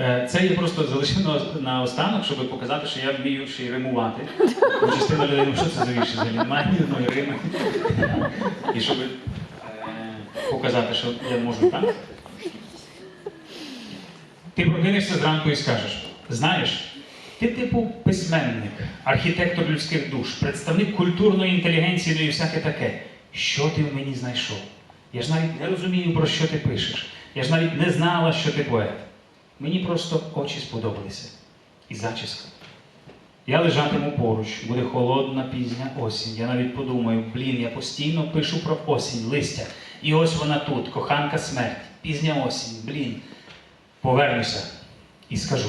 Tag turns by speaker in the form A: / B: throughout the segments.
A: Е, Це я просто залишив на- останок, щоб показати, що я вмію ще й римувати. Частина людей, ну що це за вірші взагалі? Немає ні рими. І щоб е, показати, що я можу так. Ти прокинешся зранку і скажеш: знаєш, ти типу письменник, архітектор людських душ, представник культурної інтелігенції, ну і всяке таке. Що ти в мені знайшов? Я ж навіть не розумію, про що ти пишеш. Я ж навіть не знала, що ти поет. Мені просто очі сподобалися. І зачіска. Я лежатиму поруч, буде холодна пізня осінь. Я навіть подумаю, блін, я постійно пишу про осінь, листя. І ось вона тут, коханка смерть, пізня осінь, блін. Повернуся і скажу.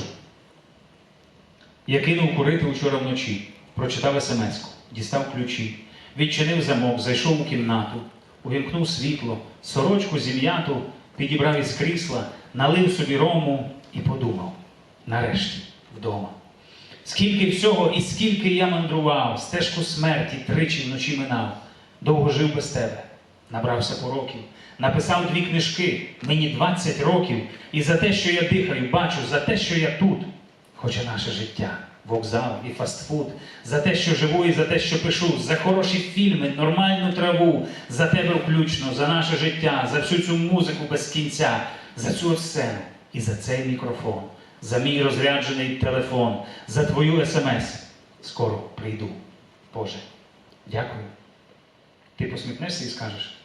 A: Я кинув курити учора вночі, прочитав смс-ку, дістав ключі, відчинив замок, зайшов у кімнату, увімкнув світло, сорочку зім'яту, підібрав із крісла, налив собі рому і подумав: нарешті вдома. Скільки всього і скільки я мандрував, стежку смерті тричі вночі минав, довго жив без тебе, набрався пороків, написав дві книжки, мені 20 років, і за те, що я дихаю, бачу, за те, що я тут, хоча наше життя, вокзал і фастфуд, за те, що живу і за те, що пишу, за хороші фільми, нормальну траву, за тебе включно, за наше життя, за всю цю музику без кінця, за цю сцену і за цей мікрофон, за мій розряджений телефон, за твою смс. Скоро прийду. Боже, дякую. Ти посміхнешся і скажеш.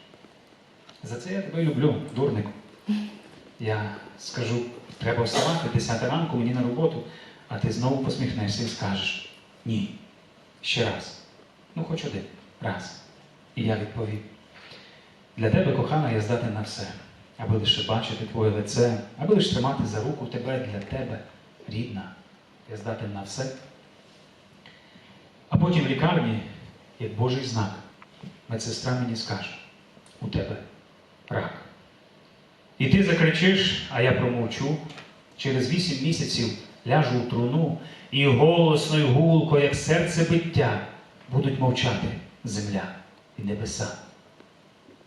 A: За це я тебе люблю, дурнику. Я скажу, треба вставати 10 ранку мені на роботу, а ти знову посміхнешся і скажеш ні. Ще раз. Ну, хоч один раз. І я відповім: для тебе, кохана, я здатен на все, аби лише бачити твоє лице, аби лише тримати за руку тебе для тебе, рідна. Я здатен на все. А потім в лікарні, як Божий знак, медсестра мені скаже: у тебе рак. І ти закричиш, а я промовчу. Через вісім місяців ляжу у труну, і голосно й гулко, як серце биття, будуть мовчати земля і небеса.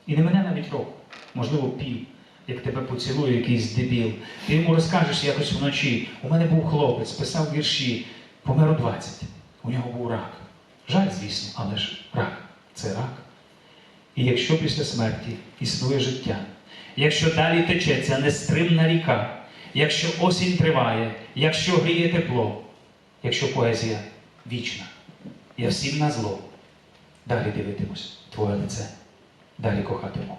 A: І не мене навіть року, можливо, пів, як тебе поцілує якийсь дебіл. Ти йому розкажеш якось вночі. У мене був хлопець, писав вірші, помер у 20. У нього був рак. Жаль, звісно, але ж рак це рак. І якщо після смерті існує життя, якщо далі тече ця нестримна ріка, якщо осінь триває, якщо гріє тепло, якщо поезія вічна, я всім на зло, далі дивитимусь твоє лице, далі кохатиму.